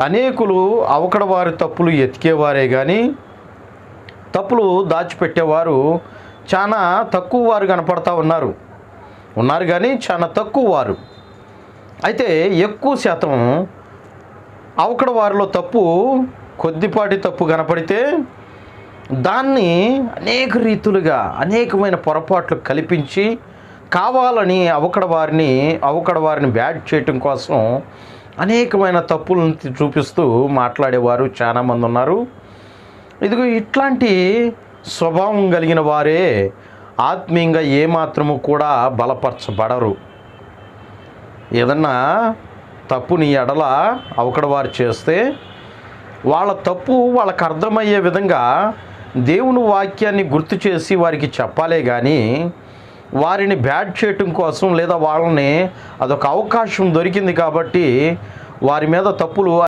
అనేకులు అవకడ వారి తప్పులు ఎతికేవారే కానీ తప్పులు దాచిపెట్టేవారు చాలా తక్కువ వారు కనపడతా ఉన్నారు. ఉన్నారు కానీ చాలా తక్కువ వారు. అయితే ఎక్కువ శాతం అవకడ వారిలో తప్పు కొద్దిపాటి తప్పు కనపడితే దాన్ని అనేక రీతులుగా అనేకమైన పొరపాట్లు కల్పించి కావాలని అవకడ వారిని అవకడ వారిని బ్యాడ్ చేయటం కోసం అనేకమైన తప్పులను చూపిస్తూ మాట్లాడేవారు చాలామంది ఉన్నారు. ఇదిగో ఇట్లాంటి స్వభావం కలిగిన వారే ఆత్మీయంగా ఏమాత్రము కూడా బలపరచబడరు. ఏదన్నా తప్పు నీ ఎడల అవకడవారు చేస్తే వాళ్ళ తప్పు వాళ్ళకు అర్థమయ్యే విధంగా దేవుని వాక్యాన్ని గుర్తు చేసి వారికి చెప్పాలే కానీ వారిని బ్యాట్ చేయటం కోసం లేదా వాళ్ళని అదొక అవకాశం దొరికింది కాబట్టి వారి మీద తప్పులు